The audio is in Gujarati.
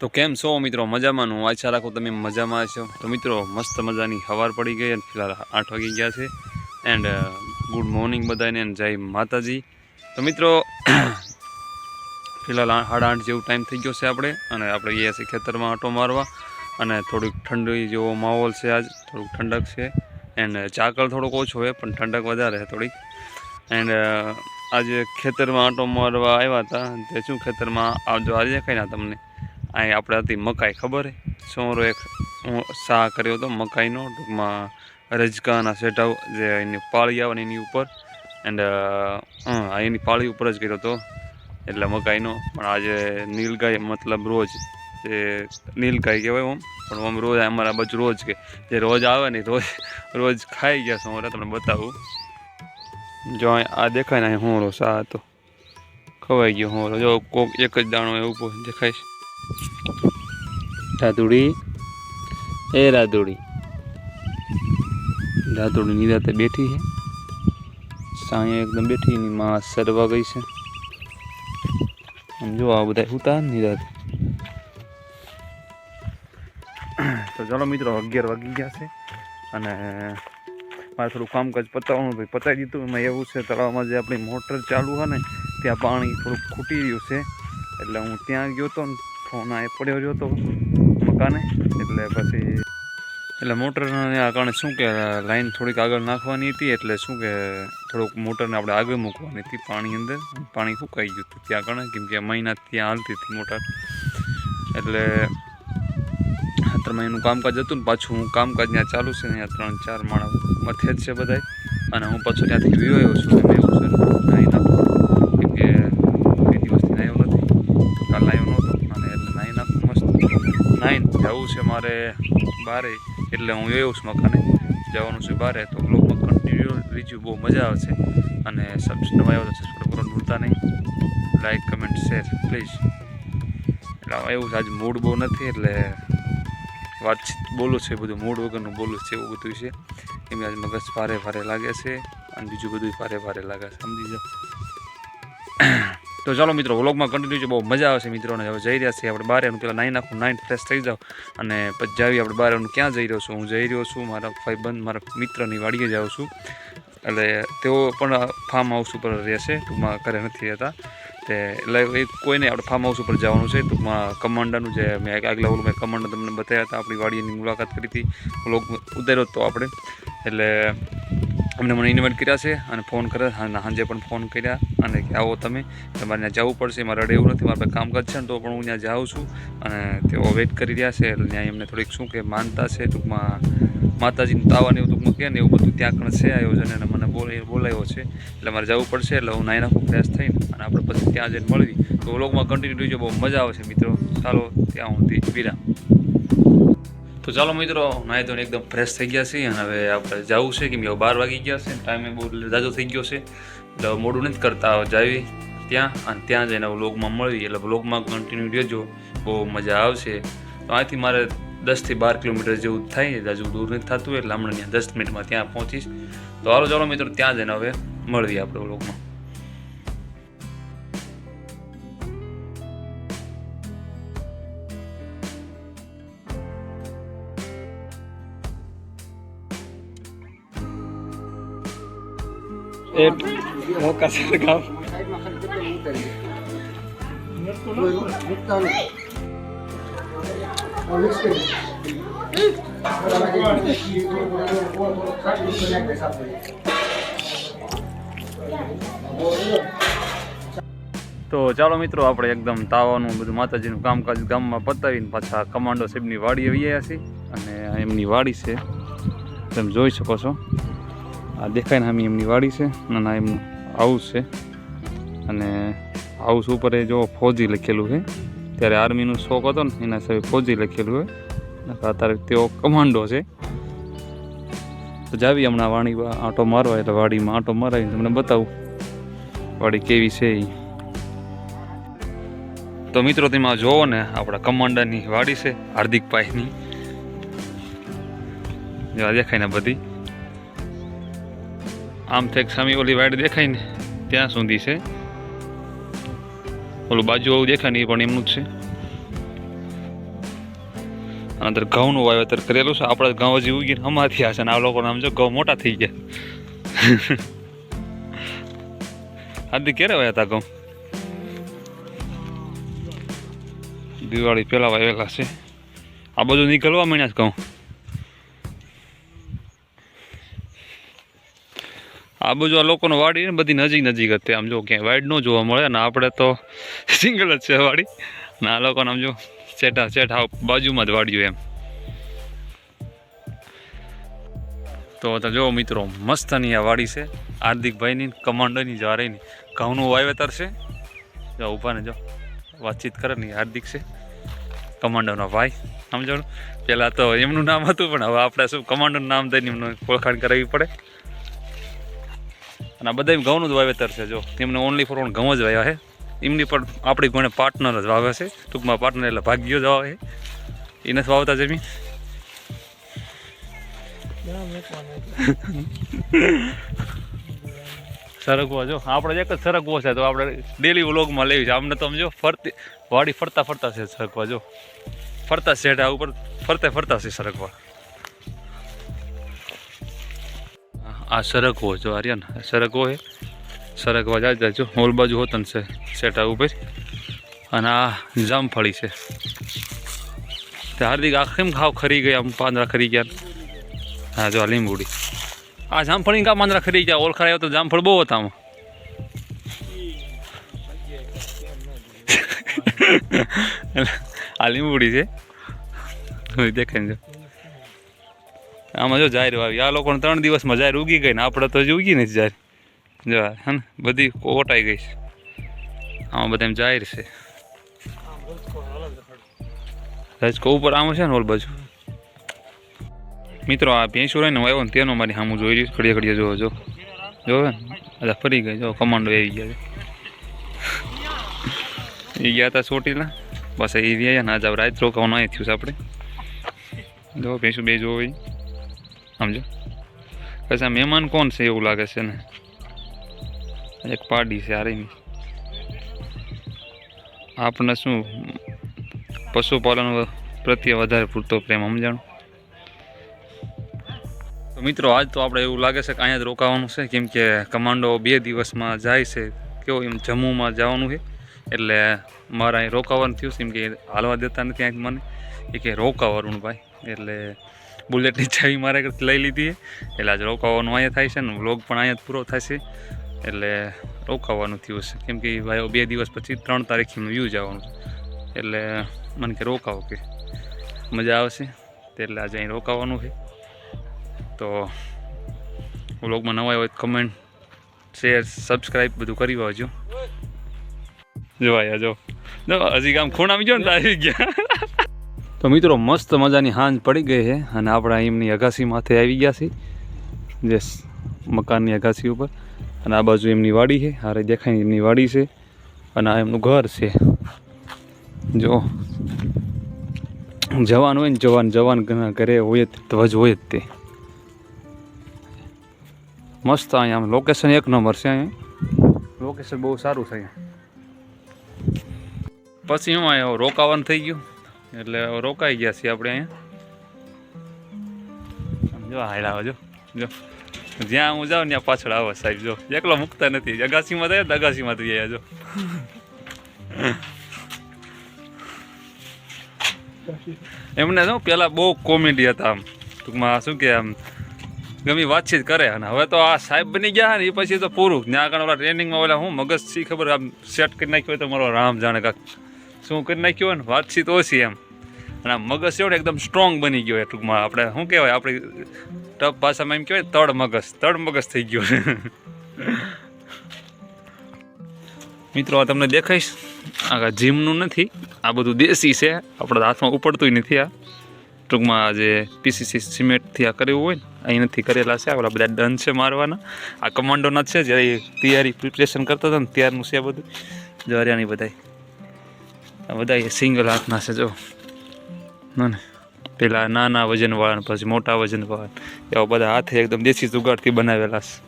તો કેમ છો મિત્રો? મજામાં? હું આશા રાખું તમે મજામાં છો તો મિત્રો, મસ્ત મજાની હવાર પડી ગઈ અને ફિલહાલ આઠ વાગી ગયા છે. એન્ડ ગુડ મોર્નિંગ બધાને એન્ડ જય માતાજી. તો મિત્રો, ફિલહાલ સાડા આઠ જેવું ટાઈમ થઈ ગયો છે આપણે. અને આપણે ગયા છીએ ખેતરમાં આંટો મારવા. અને થોડીક ઠંડી જેવો માહોલ છે આજ. થોડુંક ઠંડક છે. એન્ડ ચાકળ થોડોક ઓછો હોય પણ ઠંડક વધારે થોડીક. એન્ડ આજે ખેતરમાં આંટો મારવા આવ્યા હતા. તે શું ખેતરમાં આવજો આજે દેખાય ના તમને? અહીં આપણે હતી મકાઈ ખબર હે? સોરો એક હું સા કર્યો હતો મકાઈનો, ટૂંકમાં રજકાના સેટાવ જે એની પાળી આવે એની ઉપર. એન્ડ હા એની પાળી ઉપર જ કર્યો હતો એટલે મકાઈનો. પણ આજે નીલગાય મતલબ રોજ જે નીલગાય કહેવાય ઓમ. પણ આમ રોજ અમારા બાજુ રોજ કે જે રોજ આવે ને રોજ રોજ ખાઈ ગયા સોરે, તમને બતાવું. જો આ દેખાય ને અહીં હોરો સા હતો. ખવાઈ ગયો હોરો જો કોક એક જ દાણો એવું ઊભો દેખાય છે. રાધુડી. એ રાધુડી. રાધુડી નિરાતે બેઠી છે. સાંય એકદમ બેઠી એની માં સરવા ગઈ છે. જો આ બધા ઉતા નિરાતે તો ચાલો મિત્રો, અગિયાર વાગી ગયા છે. અને મારે થોડું કામકાજ પતાવવાનું ભાઈ પતાવી દીધું, એમાં એવું છે, તળાવમાં જે આપણી મોટર ચાલુ હોય ને, ત્યાં પાણી થોડુંક ખૂટી રહ્યું છે. એટલે હું ત્યાં ગયો હતો ને ફોન આ પડ્યો રહ્યો હતો મકાને. એટલે પછી એટલે મોટરને આ કારણે શું કે લાઈન થોડીક આગળ નાખવાની હતી, એટલે શું કે થોડુંક મોટરને આપણે આગળ મૂકવાની હતી પાણી અંદર. પાણી સુકાઈ ગયું હતું ત્યાં કારણે, કેમ કે મહિના ત્યાં હાલતી હતી મોટર. એટલે ત્રણ મહિનાનું કામકાજ હતું ને પાછું હું કામકાજ ત્યાં ચાલુ છે ને ત્રણ ચાર માણસ મથે જ છે બધાય. અને હું પાછું ત્યાંથી વિવાયો છું એવું છે મારે બારે, એટલે હું એવું છું મકાને. જવાનું છે બારે, તો બ્લોગમાં કન્ટિન્યુ રીજ્યુ બહુ મજા આવશે. અને સબસ્ક્રાઈબ આવ્યો તો સબસ્ક્રાઈબ કરવાનું ભૂલતા નહીં. લાઈક કમેન્ટ શેર પ્લીઝ એટલે એવું આજે મૂડ બહુ નથી, એટલે વાતચીત બોલું છે, બધું મૂડ વગરનું બોલું છે, એવું બધું છે. એમ આજે મગજ ભારે ભારે લાગે છે, અને બીજું બધું ભારે ભારે લાગે છે. સમજી જાઓ. તો ચાલો મિત્રો, વ્લોગમાં કન્ટિન્યુ છે. બહુ મજા આવશે મિત્રોને હવે જઈ રહ્યા છીએ આપણે બારે પેલા નાઈ નાખું, નાઈન ફ્રેશ થઈ જાવ અને પછી જાવી આપણે બારે ક્યાં જઈ રહ્યો છું? હું જઈ રહ્યો છું મારા ભાઈબંધ, મારા મિત્રની વાડીએ જાઉં છું. એટલે તેઓ પણ ફાર્મ હાઉસ ઉપર રહેશે, ટૂંકમાં ઘરે નથી રહેતા. તે એટલે એ કોઈને આપણે ફાર્મ હાઉસ ઉપર જવાનું છે, ટૂંકમાં કમાન્ડરનું જે મેં આગલા ઓલું મેં કમાન્ડર તમને બતાવ્યા હતા, આપણી વાડીની મુલાકાત કરી હતી. લોક ઉતાર્યો હતો આપણે. એટલે અમને મને ઇન્વાઇટ કર્યા છે અને ફોન કર્યા અને સાંજે પણ ફોન કર્યા અને આવો તમે. તમારે ત્યાં જવું પડશે. મારે રડે એવું નથી. મારે પાસે કામકાજ છે ને તો પણ હું ત્યાં જાઉં છું. અને તેઓ વેઇટ કરી રહ્યા છે. એટલે ત્યાં એમને થોડીક શું કે માનતા છે. ટૂંકમાં માતાજીનું તાવાની એવું ટૂંકમાં કહે ને એવું બધું ત્યાં પણ છે આયોજન. અને મને બોલાય બોલાવ્યો છે. એટલે મારે જવું પડશે. એટલે હું નાઈ નાખું ફ્રેશ થઈને. અને આપણે પછી ત્યાં જઈને મળવી તો વ્લોગમાં કન્ટિન્યુ રહેજો. બહુ મજા આવશે મિત્રો. ચાલો, ત્યાં સુધી વિરામ. તો ચાલો મિત્રો, નાય તો એકદમ ફ્રેશ થઈ ગયા છીએ અને હવે આપણે જવું છે કે બાર વાગી ગયા છે ટાઈમે બહુ જાજો થઈ ગયો છે. એટલે મોડું નથી કરતા જાવી ત્યાં અને ત્યાં જઈને વ્લોગમાં મળવી. એટલે વ્લોગમાં કન્ટિન્યુ રહેજો, બહુ મજા આવશે. તો અહીંથી મારે દસથી બાર કિલોમીટર જેવું થાય હજુ દૂર નથી થતું, એટલે હમણાં દસ મિનિટમાં ત્યાં પહોંચીશ. તો હાલો ચાલો મિત્રો, ત્યાં જઈને હવે મળવી આપણે વ્લોગમાં એ મોકા ગામ તો ચાલો મિત્રો, આપણે એકદમ તાવાનું બધું માતાજીનું કામકાજ ગામમાં પતાવીને પાછા કમાન્ડો સાહેબની વાડીએ આવ્યા છીએ. અને એમની વાડી છે. તમે જોઈ શકો છો. આ દેખાય ને આમ એમની વાડી છે. અને એમનું હાઉસ છે. અને હાઉસ ઉપર એ જો ફોજી લખેલું છે. ત્યારે આર્મીનું શોખ હતો ને, એના સિવાય ફોજી લખેલું હોય અત્યારે તેઓ કમાન્ડો છે. તો જાવી હમણાં વાણી આંટો મારવા, એટલે વાડીમાં આંટો મારાવીને તમને બતાવું. વાડી કેવી છે એ તો મિત્રો, તેમાં જોવો ને, આપણા કમાન્ડરની વાડી છે, હાર્દિકભાઈની. જેવા દેખાય ને બધી. આમ થેક સામે ઓલી વાડ દેખાય ને, ત્યાં સુધી છે. ઓલું બાજુ આવું દેખાય ને એ પણ એમનું જ છે. અંદર ઘઉંનું વાવેતર કરેલું છે. આપણા ઘઉં હજી ઉગીને હમણાં થયા છે અને આ લોકોને આમ જો ઘઉં મોટા થઈ ગયા. આદિ ક્યારે વાયા હતા ઘઉં? દિવાળી પહેલાં વાવેલા છે. આ બધું નીકળવા માંડ્યા ઘઉં? આ બાજુ આ લોકોનો વાડી ને, બધી નજીક નજીક હતી આમ જો ક્યાંય વાઈડ ન જોવા મળે ને આપણે તો સિંગલ જ છે વાડી. ને આ લોકોને આમ જો ચેઠા સેઠા બાજુમાં જ વાડીઓ એમ. તો જો મિત્રો, મસ્તની આ વાડી છે. હાર્દિકભાઈની કમાન્ડરની જારેની ઘઉંનું વાવેતર છે. જો ઊભા ને જો, વાતચીત કરે ને હાર્દિક છે. કમાન્ડોનો ભાઈ સમજો પહેલાં તો એમનું નામ હતું પણ હવે આપણે શું કમાન્ડોનું નામ દઈને એમનું ઓળખાણ કરાવવી પડે. અને આ બધા ઘઉંનું જ વાવેતર છે, જો. તેમને ઓનલી ફોર ઓન ઘઉં જ વાવ્યા છે. એમની પણ આપણી કોઈને પાર્ટનર જ વાવે છે. ટૂંકમાં પાર્ટનર એટલે ભાગ્યો જ વાવે છે. એ નથી વાવતા જમીન સરગવો, જો. આપણે એક જ સરગવો છે, તો આપણે ડેલી વ્લોગમાં લેવી છે. આમને તો સમજો ફરતી વાડી ફરતા ફરતા છે સરગવા, જો. ફરતા શેઢા ઉપર ફરતે ફરતા છે સરગવા. આ સરગવો જો આર્યન સરગવો છે. સરગવા જાય જાય જો ઓલ બાજુ હોતન છે સેટા ઉપર. અને આ જામફળી છે. તે હાર્દિક, આ કેમ ખાવ ખરી ગયા, આમ પાંદડા ખરી ગયા? હા જો આ લીંબુડી. આ જામફળી કા પાંદડા ખરી ગયા? ઓળખાડ આવ્યો તો જામફળ બહુ હતા આમાં. આ લીંબુડી છે. દેખાય જો. આમાં જો જાહેર વાવી. આ લોકોને ત્રણ દિવસમાં જાહેર ઉગી ગઈ ને આપણે તો હજી ઉગી નથી જાહેર. જો હે ને, બધી ઓટાઈ ગઈ છે. આમાં બધા એમ જાહેર છે. રાજકો ઉપર આમ છે ને ઓલ બાજુ. મિત્રો, આ ભેંસું રહીને આવ્યો ને તેનો મારી સામું જોઈ રહ્યું ઘડીએ ઘડીએ જોવો જો જોવે ને? અચ્છા ફરી ગઈ. જો, કમાન્ડો આવી ગયા એ ગયા હતા ચોટીલા. બસ એ રહ્યા ને આજે રાત રોકાવાનું અહીં થયું છે આપણે. જો, ભેંસું બે જોવો. સમજો? પછી આ મહેમાન કોણ છે એવું લાગે છે ને? એક પાડી છે આરીની આપણને શું પશુપાલન પ્રત્યે વધારે પૂરતો પ્રેમ, સમજાણું? તો મિત્રો, આજ તો આપણે એવું લાગે છે કે અહીંયા જ રોકાવાનું છે, કેમ કે કમાન્ડો બે દિવસમાં જાય છે, કેવો એમ જમ્મુમાં જવાનું છે. એટલે મારે અહીં રોકાવાનું થયું છે, એમ કે હાલવા દેતા નથી અહીં મને. એ કે રોકાવાનું ભાઈ એટલે બુલેટની ચાવી મારે લઈ લીધી. એટલે આજે રોકાવાનું અહીંયા થાય છે ને વ્લોગ પણ અહીંયા જ પૂરો થશે. એટલે રોકાવાનું થયું છે. કેમ કે ભાઈ બે દિવસ પછી ત્રણ તારીખનું વ્યૂ જવાનું એટલે મને કે રોકાવો કે. મજા આવશે. એટલે આજે અહીં રોકાવાનું છે. તો વ્લોગમાં નવા હોય કમેન્ટ શેર સબસ્ક્રાઈબ બધું કરી આવજો જો આયા જો. હજી કામ ખૂણામાં ગયો ને તો આવી ગયા. તો મિત્રો, મસ્ત મજાની હાંજ પડી ગઈ છે અને આપણા એમની અગાસી માથે આવી ગયા છીએ. જે મકાનની અગાસી ઉપર. અને આ બાજુ એમની વાડી છે હારે દેખાય એમની વાડી છે. અને આ એમનું ઘર છે. જો, જવાન હોય ને જવાન જવાન ઘરે હોય જ, ધ્વજ હોય જ તે. મસ્ત અહીંયા આમ લોકેશન એક નંબર છે અહીંયા. લોકેશન બહુ સારું છે અહીંયા. પછી હું અહીંયા રોકાવાનું થઈ ગયું. એટલે રોકાઈ ગયા છીએ આપણે અહીંયા. જો હાયલા જો. જો. જ્યાં હું જાઉં, ત્યાં પાછળ આવો સાહેબ, જો. એકલો મૂકતા નથી. અગાસીમાં થાય અગાસીમાં થઈ અહીંયા જો. એમને શું પેલા બહુ કોમેડી હતા આમ. ટૂંકમાં શું કે આમ, ગમી વાતચીત કરે. અને હવે તો આ સાહેબ બની ગયા ને, એ પછી તો પૂરું. ત્યાં આગળ ઓલા ટ્રેનિંગમાં ઓલા હું મગજ સી ખબર આમ સેટ કરી નાખ્યો હોય તો મારો રામ જાણે કાક શું કરી નાખ્યું હોય ને, વાતચીત ઓછી એમ. અને મગજ છે એકદમ સ્ટ્રોંગ બની ગયો ટૂંકમાં. આપણે શું કહેવાય, આપણી ટપ ભાષામાં એમ કહેવાય તળ મગજ. તળ મગજ થઈ ગયો. મિત્રો, આ તમને દેખાઈશ. આ જીમનું નથી. આ બધું દેશી છે. આપણા હાથમાં ઉપડતું નથી આ. ટૂંકમાં જે પીસીસી સિમેન્ટથી આ કર્યું હોય ને, અહીં નથી કરેલા છે. આ ઓલા બધા ડન છે મારવાના. આ કમાન્ડોના જ છે, જ્યારે તૈયારી પ્રિપરેશન કરતા હતા ને, ત્યારનું છે બધું. જવારિયાની બધાય. બધા એ સિંગલ હાથના છે, જો. ના પેલા નાના વજનવાળા પછી મોટા વજનવાળા એવા બધા હાથે એકદમ દેશી જુગાડથી બનાવેલા છે.